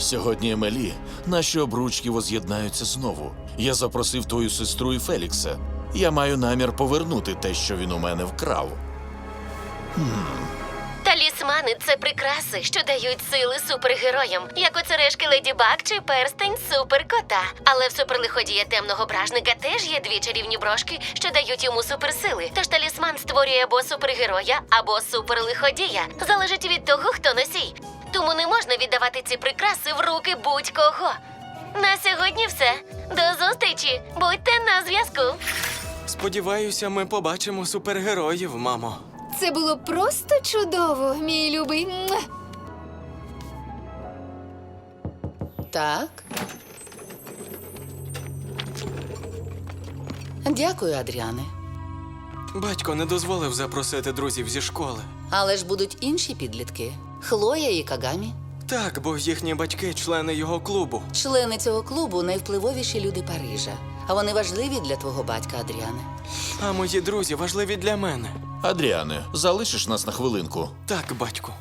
Сьогодні Емелі, наші обручки воз'єднаються знову. Я запросив твою сестру і Фелікса. Я маю намір повернути те, що він у мене вкрав. Талісмани це прикраси, що дають сили супергероям, як оцерешки Леді Баг чи перстень суперкота. Але в суперлиходія темного бражника теж є дві чарівні брошки, що дають йому суперсили. Тож талісман створює або супергероя, або суперлиходія. Залежить від того, хто носій. Тому не можна віддавати ці прикраси в руки будь-кого. На сьогодні все. До зустрічі! Будьте на зв'язку. Сподіваюся, ми побачимо супергероїв, мамо. Це було просто чудово, мій любий. Муа! Так. Дякую, Адріане. Батько не дозволив запросити друзів зі школи. Але ж будуть інші підлітки: Хлоя і Кагамі. Так, бо їхні батьки члени його клубу. Члени цього клубу найвпливовіші люди Парижа. А вони важливі для твого батька, Адріане. А мої друзі важливі для мене. Адріане, залишиш нас на хвилинку. Так, батьку.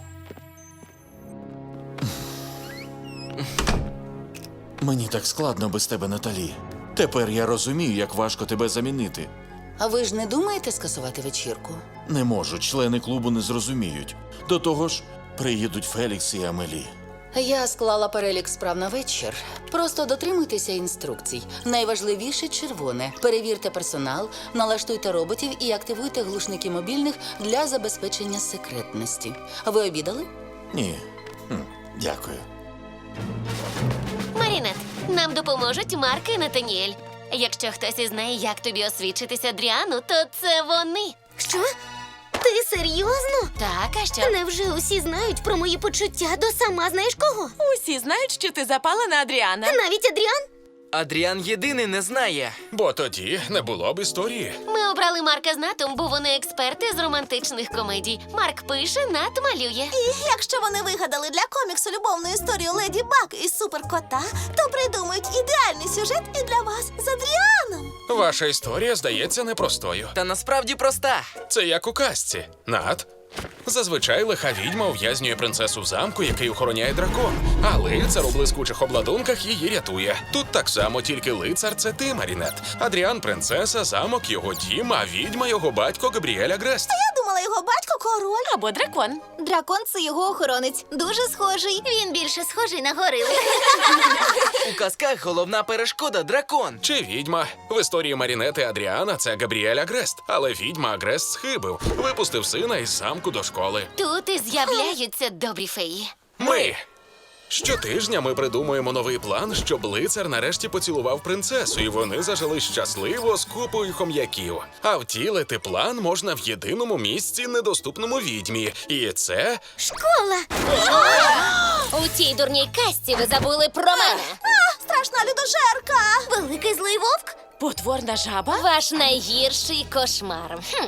Мені так складно без тебе, Наталі. Тепер я розумію, як важко тебе замінити. А ви ж не думаєте скасувати вечірку? Не можу, члени клубу не зрозуміють. До того ж, приїдуть Фелікс і Амелі. Я склала перелік справ на вечір. Просто дотримуйтеся інструкцій. Найважливіше червоне. Перевірте персонал, налаштуйте роботів і активуйте глушники мобільних для забезпечення секретності. Ви обідали? Ні. Хм, дякую. Марінет, нам допоможуть Марк і Натаніель. Якщо хтось із знає, як тобі освідчитися Дріану, то це вони. Що? Ти серйозно? Так, а що? Невже усі знають про мої почуття до сама знаєш кого? Усі знають, що ти запала на Адріана. Навіть Адріан? Адріан єдиний не знає. Бо тоді не було б історії. Ми обрали Марка з Натом, бо вони експерти з романтичних комедій. Марк пише, Нат малює. І якщо вони вигадали для коміксу любовну історію Леді Баг і суперкота, то придумають ідеальний сюжет і для вас з Адріаном. Ваша історія здається непростою. Та насправді проста. Це як у казці. Над. Зазвичай лиха відьма ув'язнює принцесу в замку, який охороняє дракон. А лицар у блискучих обладунках її рятує. Тут так само, тільки лицар це ти, Марінет. Адріан принцеса, замок його дім, а відьма його батько Габріеля Грест. Я думала, його батько король. Або дракон. Дракон це його охоронець. Дуже схожий. Він більше схожий на горилу. У казках головна перешкода дракон. Чи відьма? В історії Марінети Адріана це Габріеля Грест. Але відьма Агрест схибив, випустив сина із замку до школи. Тут і з'являються добрі феї. Ми. Щотижня ми придумуємо новий план, щоб лицар нарешті поцілував принцесу, і вони зажили щасливо з купою хом'яків. А втілити план можна в єдиному місці, недоступному відьмі. І це Школа. У цій дурній касті ви забули про мене. А, страшна людожерка. Великий злий вовк. Потворна жаба. Ваш найгірший кошмар. Хм.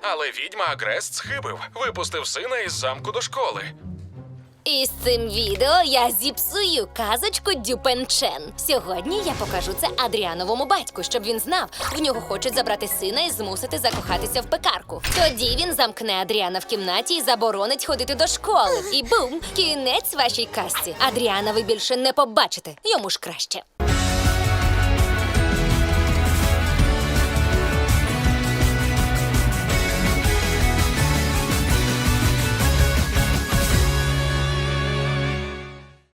Але відьма Агрест схибив, випустив сина із замку до школи. І з цим відео я зіпсую казочку Дюпенчен. Сьогодні я покажу це Адріановому батьку, щоб він знав, в нього хочуть забрати сина і змусити закохатися в пекарку. Тоді він замкне Адріана в кімнаті і заборонить ходити до школи. І бум! Кінець вашій казці. Адріана ви більше не побачите. Йому ж краще.